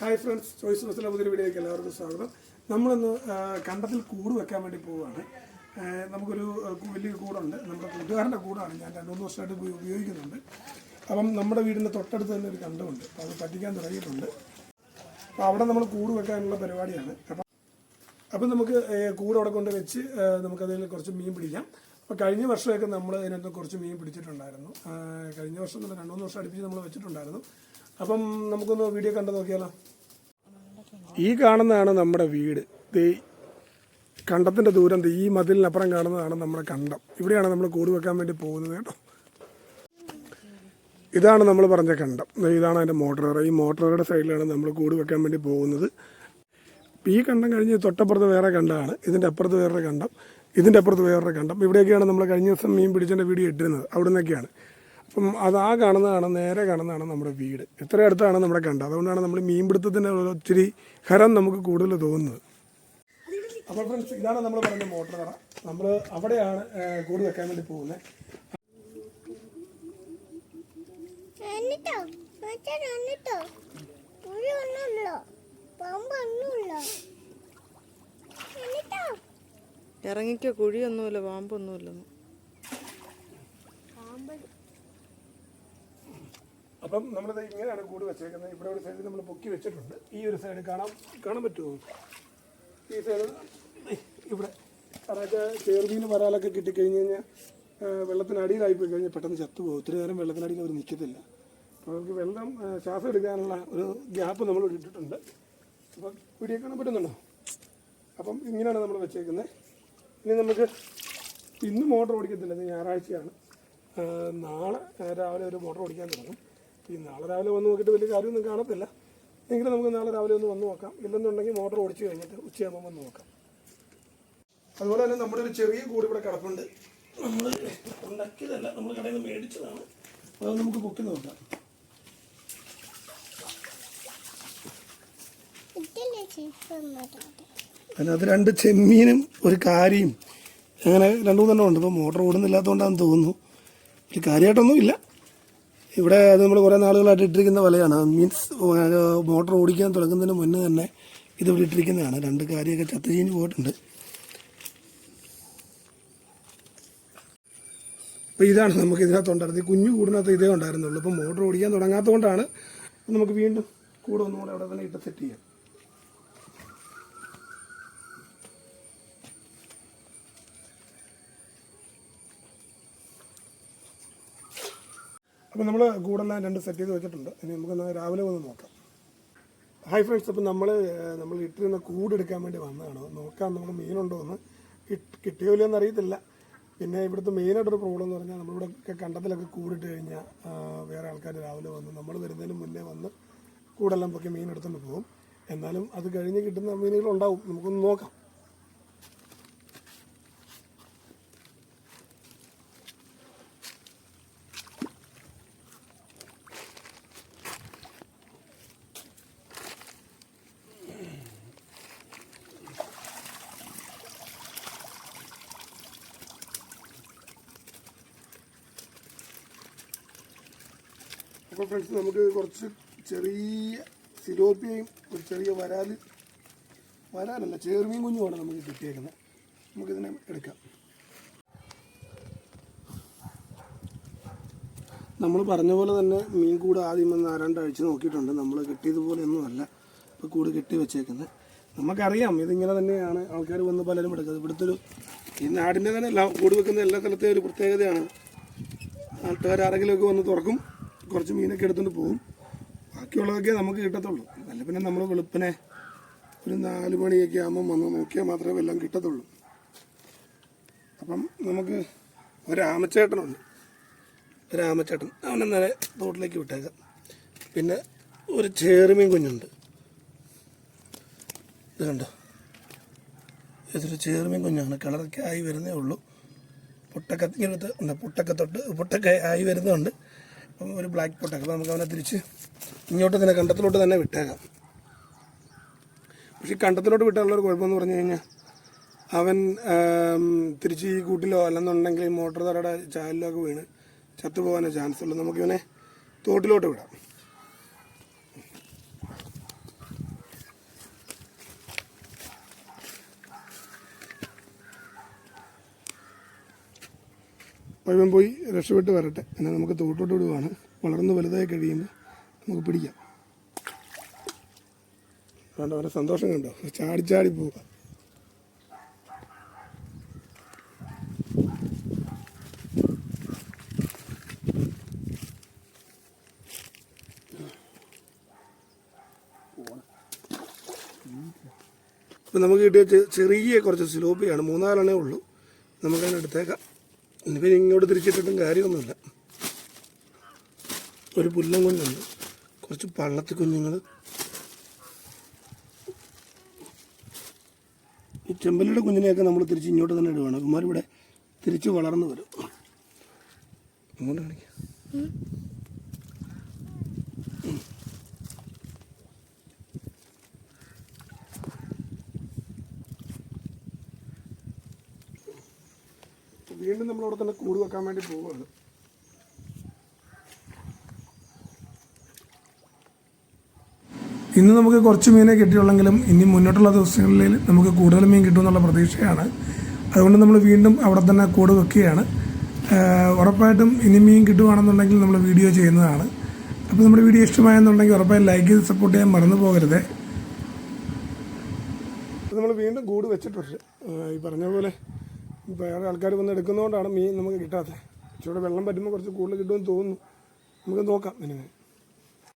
Hi friends choice ബസ്സിലെ പുതിയ വീഡിയോയ്ക്ക് എല്ലാവർക്കും സ്വാഗതം. നമ്മളിന്ന് കണ്ടത്തിൽ കൂട് വെക്കാൻ വേണ്ടി പോവുകയാണ്. നമുക്കൊരു വലിയൊരു കൂടുണ്ട്. നമ്മുടെ കൂട്ടുകാരന്റെ കൂടാണ്. ഞാൻ രണ്ട് മൂന്ന് വർഷമായിട്ട് ഉപ- ഉപയോഗിക്കുന്നുണ്ട്. അപ്പം നമ്മുടെ വീടിന്റെ തൊട്ടടുത്ത് തന്നെ ഒരു കണ്ടമുണ്ട്. അപ്പോൾ അത് പറ്റിക്കാൻ തുടങ്ങിയിട്ടുണ്ട്. അപ്പോൾ അവിടെ നമ്മൾ കൂട് വെക്കാനുള്ള പരിപാടിയാണ്. അപ്പം അപ്പം നമുക്ക് കൂട് അവിടെ കൊണ്ട് വെച്ച് നമുക്കതിൽ കുറച്ച് മീൻ പിടിക്കാം. അപ്പോൾ കഴിഞ്ഞ വർഷമൊക്കെ നമ്മൾ അതിനകത്ത് കുറച്ച് മീൻ പിടിച്ചിട്ടുണ്ടായിരുന്നു. കഴിഞ്ഞ വർഷം നമ്മൾ രണ്ട് മൂന്ന് വർഷം അടുപ്പിച്ച് നമ്മൾ വെച്ചിട്ടുണ്ടായിരുന്നു. അപ്പം നമുക്കൊന്ന് വീഡിയോ കണ്ടു നോക്കിയാലോ? ഈ കാണുന്നതാണ് നമ്മുടെ വീട്. ദേ കണ്ടത്തിന്റെ ദൂരം ഈ മതിലിനപ്പുറം കാണുന്നതാണ് നമ്മുടെ കണ്ടം. ഇവിടെയാണ് നമ്മൾ കൂട് വെക്കാൻ വേണ്ടി പോകുന്നത് കേട്ടോ. ഇതാണ് നമ്മൾ പറഞ്ഞ കണ്ടം. ഇതാണ് അതിന്റെ മോട്ടോർ ഈ മോട്ടോറുടെ സൈഡിലാണ് നമ്മൾ കൂട് വെക്കാൻ വേണ്ടി പോകുന്നത്. ഈ കണ്ടം കഴിഞ്ഞ് തൊട്ടപ്പുറത്ത് വേറെ കണ്ടമാണ്. ഇതിന്റെ അപ്പുറത്ത് വേറൊരു കണ്ടം. ഇതിന്റെ അപ്പുറത്ത് വേറൊരു കണ്ടം. ഇവിടെയൊക്കെയാണ് നമ്മൾ കഴിഞ്ഞ ദിവസം മീൻ പിടിച്ചതിന്റെ വീഡിയോ ഇട്ടിരുന്നത്. അവിടെ നിന്നൊക്കെയാണ് അപ്പം അത് ആ കാണുന്നതാണ് നേരെ കാണുന്നതാണ് നമ്മുടെ വീട്. ഇത്ര അടുത്താണ് നമ്മുടെ കണ്ട. അതുകൊണ്ടാണ് നമ്മൾ മീൻപിടുത്തത്തിന്റെ ഒത്തിരി ഹരം നമുക്ക് കൂടുതൽ തോന്നുന്നത്. അപ്പോൾ ഫ്രണ്ട്സ് ഇതാണ് നമ്മൾ പറഞ്ഞ മോട്ടർ കട. നമ്മൾ അവിടെയാണ് കൂട് വെക്കാൻ വേണ്ടി പോകുന്നത് ഇറങ്ങിക്കോ കുഴിയൊന്നുമില്ല പാമ്പൊന്നുമില്ലെന്ന്. അപ്പം നമ്മളിത് ഇങ്ങനെയാണ് കൂട് വെച്ചേക്കുന്നത്. ഇവിടെ ഒരു സൈഡിൽ നമ്മൾ പൊക്കി വെച്ചിട്ടുണ്ട്. ഈ ഒരു സൈഡ് കാണാം കാണാൻ പറ്റുമോ? ഈ സൈഡ് ഇവിടെ അതൊക്കെ ചേർമീൻ വരാലൊക്കെ കിട്ടിക്കഴിഞ്ഞ് കഴിഞ്ഞാൽ വെള്ളത്തിനടിയിലായി പോയി കഴിഞ്ഞാൽ പെട്ടെന്ന് ചത്തുപോകും. ഒത്തിരി നേരം വെള്ളത്തിനടിയിൽ അവർ നിൽക്കത്തില്ല അപ്പോൾ അവർക്ക് വെള്ളം ശ്വാസം എടുക്കാനുള്ള ഒരു ഗ്യാപ്പ് നമ്മൾ ഇട്ടിട്ടുണ്ട്. അപ്പം വീഡിയോ കാണാൻ പറ്റുന്നുണ്ടോ? അപ്പം ഇങ്ങനെയാണ് നമ്മൾ വെച്ചേക്കുന്നത് ഇനി നമുക്ക് ഇന്ന് മോട്ടർ ഓടിക്കത്തില്ല. ഞായറാഴ്ചയാണ്. നാളെ രാവിലെ ഒരു മോട്ടർ ഓടിക്കാൻ തുടങ്ങും. ഈ നാളെ രാവിലെ വന്ന് നോക്കിയിട്ട് വലിയ കാര്യമൊന്നും കാണത്തില്ല. എങ്കിലും നമുക്ക് നാളെ രാവിലെ ഒന്ന് വന്ന് നോക്കാം. ഇല്ലെന്നുണ്ടെങ്കിൽ മോട്ടോർ ഓടിച്ച് കഴിഞ്ഞിട്ട് ഉച്ചയാകുമ്പോൾ വന്ന് നോക്കാം. അതുപോലെ തന്നെ നമ്മുടെ ഒരു ചെറിയ കൂട് ഇവിടെ കിടപ്പുണ്ട്. നമ്മൾ ഉണ്ടാക്കിയതല്ല നമ്മൾ കടയിൽ നിന്ന് മേടിച്ചതാണ്. അത് നമുക്ക് പൊക്കി നോക്കാം. അതിനകത്ത് രണ്ട് ചെമ്മീനും ഒരു കാരിയും. അങ്ങനെ രണ്ടു മൂന്നെണ്ണം ഉണ്ട്. ഇപ്പോൾ മോട്ടർ ഓടുന്നില്ലാത്തതുകൊണ്ടാണെന്ന് തോന്നുന്നു. ഒരു കാര്യമായിട്ടൊന്നും ഇല്ല ഇവിടെ അത് നമ്മൾ കുറേ നാളുകളായിട്ട് ഇട്ടിരിക്കുന്ന വലയാണ്. മീൻസ് മോട്ടോർ ഓടിക്കാൻ തുടങ്ങുന്നതിന് മുന്നേ തന്നെ ഇത് ഇവിടെ ഇട്ടിരിക്കുന്നതാണ്. രണ്ട് കാര്യമൊക്കെ ചത്തചീഞ്ഞ് പോയിട്ടുണ്ട്. അപ്പോൾ ഇതാണ് നമുക്ക് ഇതിനകത്ത് ഉണ്ടായിരുന്നത്. കുഞ്ഞു കൂടിനകത്ത് ഇതേ ഉണ്ടായിരുന്നുള്ളൂ. ഇപ്പോൾ മോട്ടോർ ഓടിക്കാൻ തുടങ്ങാത്തതുകൊണ്ടാണ്. നമുക്ക് വീണ്ടും കൂടെ ഒന്നും കൂടെ അവിടെ തന്നെ ഇട്ട് സെറ്റ് ചെയ്യാം. അപ്പോൾ നമ്മൾ കൂടെല്ലാം രണ്ട് സെറ്റ് ചെയ്ത് വെച്ചിട്ടുണ്ട്. ഇനി നമുക്കൊന്ന് രാവിലെ വന്ന് നോക്കാം. ഹൈ ഫ്രണ്ട്സ് അപ്പം നമ്മൾ നമ്മൾ ഇട്ടിരുന്ന കൂട് എടുക്കാൻ വേണ്ടി വന്നതാണ്. നോക്കാം നമുക്ക് മീനുണ്ടോ എന്ന്. കിട്ട് കിട്ടിയോ ഇല്ലയെന്ന് അറിയത്തില്ല. പിന്നെ ഇവിടുത്തെ മെയിനായിട്ടൊരു പ്രോബ്ലം എന്ന് പറഞ്ഞാൽ നമ്മളിവിടെ കണ്ടത്തിലൊക്കെ കൂടിട്ട് കഴിഞ്ഞാൽ വേറെ ആൾക്കാർ രാവിലെ വന്ന് നമ്മൾ വരുന്നതിന് മുന്നേ വന്ന് കൂടെല്ലാം പൊക്കി മീൻ എടുത്തുകൊണ്ട് പോകും. എന്നാലും അത് കഴിഞ്ഞ് കിട്ടുന്ന മീനുകളുണ്ടാവും. നമുക്കൊന്ന് നോക്കാം. അപ്പോൾ ഫ്രണ്ട്സ് നമുക്ക് കുറച്ച് ചെറിയ സിലോപ്പിയയും ഒരു ചെറിയ വരാൽ വരാലല്ല ചേർമീൻ കുഞ്ഞുമാണ് നമുക്ക് കിട്ടിയേക്കുന്നത്. നമുക്കിതിനെ എടുക്കാം. നമ്മൾ പറഞ്ഞ പോലെ തന്നെ മീൻ കൂട് ആദ്യം വന്ന് ആരാണ്ടാഴ്ച നോക്കിയിട്ടുണ്ട്. നമ്മൾ കിട്ടിയതുപോലെ ഒന്നുമല്ല ഇപ്പോൾ കൂട് കെട്ടി വെച്ചേക്കുന്നത്. നമുക്കറിയാം ഇതിങ്ങനെ തന്നെയാണ് ആൾക്കാർ വന്ന് പലരും എടുക്കുന്നത്. ഇവിടുത്തെ ഒരു ഈ നാടിന്റെ തന്നെ കൂട് വെക്കുന്ന എല്ലാ സ്ഥലത്തെയും ഒരു പ്രത്യേകതയാണ്. ആരെങ്കിലുമൊക്കെ വന്ന് തുറക്കും. കുറച്ച് മീനൊക്കെ എടുത്തുകൊണ്ട് പോകും ബാക്കിയുള്ളതൊക്കെ നമുക്ക് കിട്ടത്തുള്ളൂ. അല്ല പിന്നെ നമ്മൾ വെളുപ്പിനെ ഒരു നാല് മണിയൊക്കെ ആകുമ്പോൾ വന്ന് നോക്കിയാൽ മാത്രമേ വെള്ളം കിട്ടത്തുള്ളൂ. അപ്പം നമുക്ക് ഒരാമച്ചേട്ടനുണ്ട് ഒരാമച്ചേട്ടൻ അവനെ നേരെ തോട്ടിലേക്ക് വിട്ടേക്കാം. പിന്നെ ഒരു ചേറുമീൻ കുഞ്ഞുണ്ട്. ഇത് ഇതൊരു ചേറുമീൻ കുഞ്ഞാണ്. കളറൊക്കെ ആയി വരുന്നേ ഉള്ളൂ. പൊട്ടക്ക ഇങ്ങനത്തെ ഉണ്ട് പൊട്ടക്ക തൊട്ട് ആയി വരുന്നുണ്ട് ഒരു ബ്ലാക്ക് പൊട്ടക്ക അപ്പോൾ നമുക്ക് അവനെ തിരിച്ച് ഇങ്ങോട്ട് തന്നെ കണ്ടത്തിലോട്ട് തന്നെ വിട്ടേക്കാം. പക്ഷേ കണ്ടത്തിലോട്ട് വിട്ടാലുള്ളൊരു കുഴപ്പമെന്ന് പറഞ്ഞു കഴിഞ്ഞാൽ അവൻ തിരിച്ച് ഈ കൂട്ടിലോ അല്ലെന്നുണ്ടെങ്കിൽ മോട്ടോർ തറയുടെ ചാലിലോ ഒക്കെ വീണ് ചത്തുപോകാനേ ചാൻസ് ഉള്ളൂ നമുക്കിവനെ തോട്ടിലോട്ട് വിടാം. ഇവൻ പോയി രക്ഷപ്പെട്ട് വരട്ടെ. എന്നാൽ നമുക്ക് തോട്ടോട്ട് വിടുവാണ്. വളർന്ന് വലുതായി കഴിയുമ്പോൾ നമുക്ക് പിടിക്കാം. അതുകൊണ്ട് അവരെ സന്തോഷം കണ്ടോ? ചാടി ചാടി പോവുക. ഇപ്പം നമുക്ക് കിട്ടിയ ചെറിയ കുറച്ച് സിലോപ്പിയാണ്. മൂന്നാലെണ്ണേ ഉള്ളൂ. നമുക്കതിനെ എടുത്തേക്കാം ഇങ്ങോട്ട് തിരിച്ചിട്ടിട്ടും കാര്യമൊന്നുമില്ല. ഒരു പുല്ലും കുഞ്ഞുണ്ട് കുറച്ച് പള്ളത്തി കുഞ്ഞുങ്ങൾ ഈ ചെമ്പലിയുടെ കുഞ്ഞിനെയൊക്കെ നമ്മൾ തിരിച്ച് ഇങ്ങോട്ട് തന്നെ ഇടുവാണ്. ഇവിടെ തിരിച്ച് വളർന്നു വരും. അങ്ങോട്ട് കാണിക്കാം വീണ്ടും നമ്മൾ അവിടെ തന്നെ കൂട് വെക്കാൻ വേണ്ടി പോവുകയാണ്. ഇന്ന് നമുക്ക് കുറച്ച് മീനെ കിട്ടിയുള്ളെങ്കിലും ഇനി മുന്നോട്ടുള്ള ദിവസങ്ങളിൽ നമുക്ക് കൂടുതൽ മീൻ കിട്ടുമെന്നുള്ള പ്രതീക്ഷയാണ്. അതുകൊണ്ട് നമ്മൾ വീണ്ടും അവിടെ തന്നെ കൂട് വെക്കുകയാണ്. ഉറപ്പായിട്ടും ഇനി മീൻ കിട്ടുകയാണെന്നുണ്ടെങ്കിൽ നമ്മൾ വീഡിയോ ചെയ്യുന്നതാണ്. അപ്പോൾ നമ്മുടെ വീഡിയോ ഇഷ്ടമായെന്നുണ്ടെങ്കിൽ ഉറപ്പായും ലൈക്ക് ചെയ്ത് സപ്പോർട്ട് ചെയ്യാൻ മറന്നു പോകരുത്. നമ്മൾ വീണ്ടും കൂട് വെച്ചിട്ടുണ്ട്. ഈ പറഞ്ഞ പോലെ വേറെ ആൾക്കാർ വന്ന് എടുക്കുന്നതുകൊണ്ടാണ് മീൻ നമുക്ക് കിട്ടാത്തത് ഇച്ചിരി വെള്ളം പറ്റുമ്പോൾ കുറച്ച് കൂടുതൽ കിട്ടുമെന്ന് തോന്നുന്നു. നമുക്ക് നോക്കാം. ഇനി